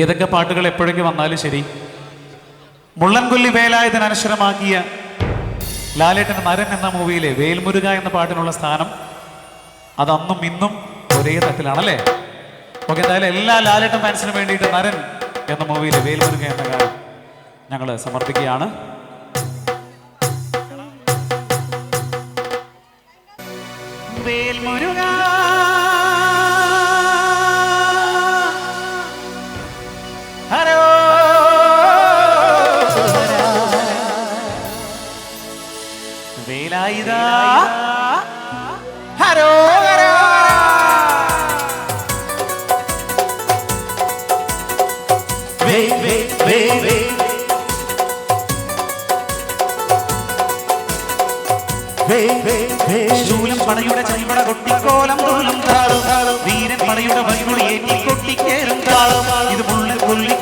ഏതൊക്കെ പാട്ടുകൾ എപ്പോഴൊക്കെ വന്നാലും ശരി. മുള്ളൻകൊല്ലി വേലായുധൻ അനശ്വരമാക്കിയ ലാലേട്ടൻ നരൻ എന്ന മൂവിയിലെ വേൽമുരുക എന്ന പാട്ടിനുള്ള സ്ഥാനം അത് അന്നും ഇന്നും ഒരേ തട്ടിലാണല്ലേ? ഓക്കെ എന്തായാലും എല്ലാ ലാലേട്ടൻ ഫാൻസിനും വേണ്ടിയിട്ട് നരൻ എന്ന മൂവിയിലെ വേൽമുരുക എന്ന ഗാനം ഞങ്ങൾ സമർപ്പിക്കുകയാണ്. വേൽമുരുക ഹരോ ശൂലം പടയുടെ ചൈവട കൊട്ടിക്കോലം തോലും താളും. വീരൻ പടയുടെ വൈകുളി ഏറ്റി കൊട്ടിക്കേറും താളും ഇത് പുള്ളി കാവടിയേന്തും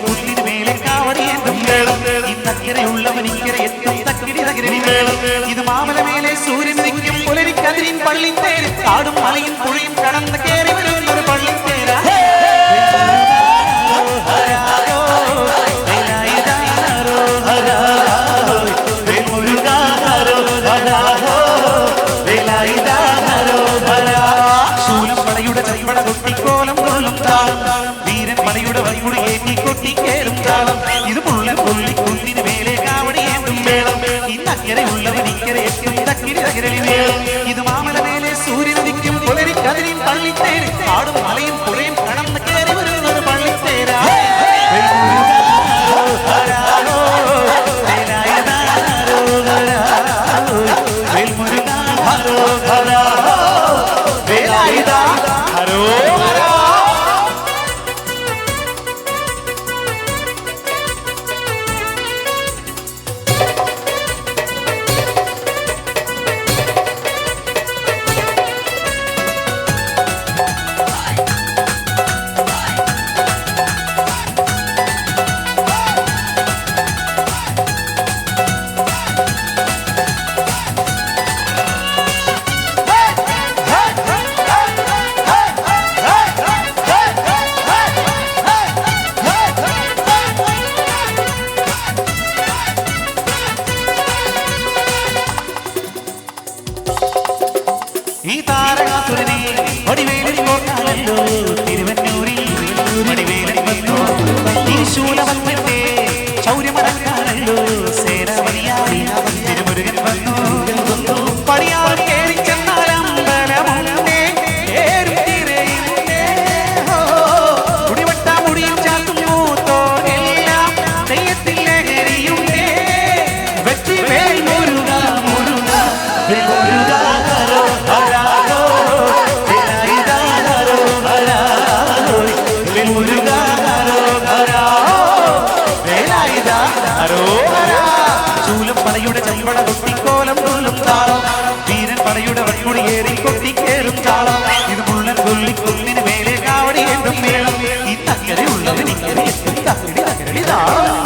ഇക്കരെ എത്തും തക്കിരി തകിരി വേളം ഇത് മാമലമേലെ സൂര്യൻ നിൽക്കും പുലരിക്കതിരിൻ പള്ളിത്തേര്. കാടും മലയും പുഴയും കടന്ന് കയറി വരുന്നൊരു പള്ളിത്തേരാ. വീരൻ പടയുടെ വൈകുടി ഏറ്റി കൊട്ടിക്കേറും താളം. ഇത് മുള്ള പുള്ളി ഇത് മാമല മേലെ സൂര്യൻ ഉദിക്കും പുലരി കതിരിൻ പള്ളിത്തേര് കാടും മലയും പുഴയും കൊണ്ടാലല്ലോ തിരുവന്നൂരിൽ വന്നു ഈ ശൂലവന്മന്റെ ശൗര്യമടക്കാനല്ലോ തിരുമുരുകൻ വന്നു മുരുക ഹരോ ഹരാരോ വേലായുധ ഹരോ. ഹരാ ശൂലം പടയുടെ ചൈവട കൊട്ടിക്കോലം കൊള്ളും താളം. വീരൻ പടയുടെ വഴിമുടി ഏറി കൊട്ടിക്കേറും താളം. കാവടി എന്നും മേളം ഈ തക്കരയുള്ളവൻ ഇക്കരെ എത്തും തക്കടി തക്കരടി താളം.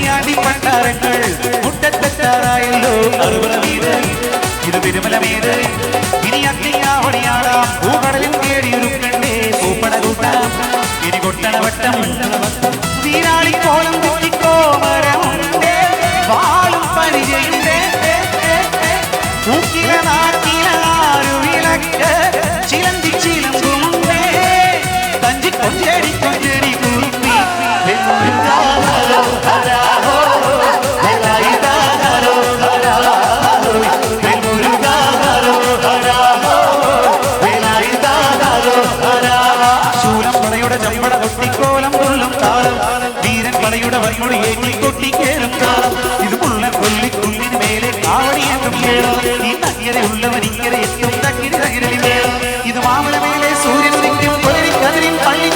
മുറിയാണ്ടി പണ്ടാരങ്ങൾ. മുട്ടത്തെത്താറായല്ലോ അറുപട വീട് ഇത് തിരുമല വീട് ഇനി അഗ്നിയാവണിയാടാം. പൂകടലിൽ കേടിയൊരുക്കണ്ടേ പൂപ്പട കൂട്ടാം. ഇനി കൊട്ടണ വട്ടം. വീരാളി കോലം കുട്ടിക്കോമരമുണ്ടേ വാളും പരിചയുണ്ടേ നാട്ടില வன்முட வன்முட ஏற்றி கொட்டி கேளுங்கா. இது புள்ள கொல்லி கொல்லின் மேலே காவடி ஏற்றும் கேளோ. நீ தங்கியரை உள்ளவர் இங்கரை எட்டும் தக்கிரி தகிரலி இது மாமல மேலே சூரியன் கதிரின் பள்ளி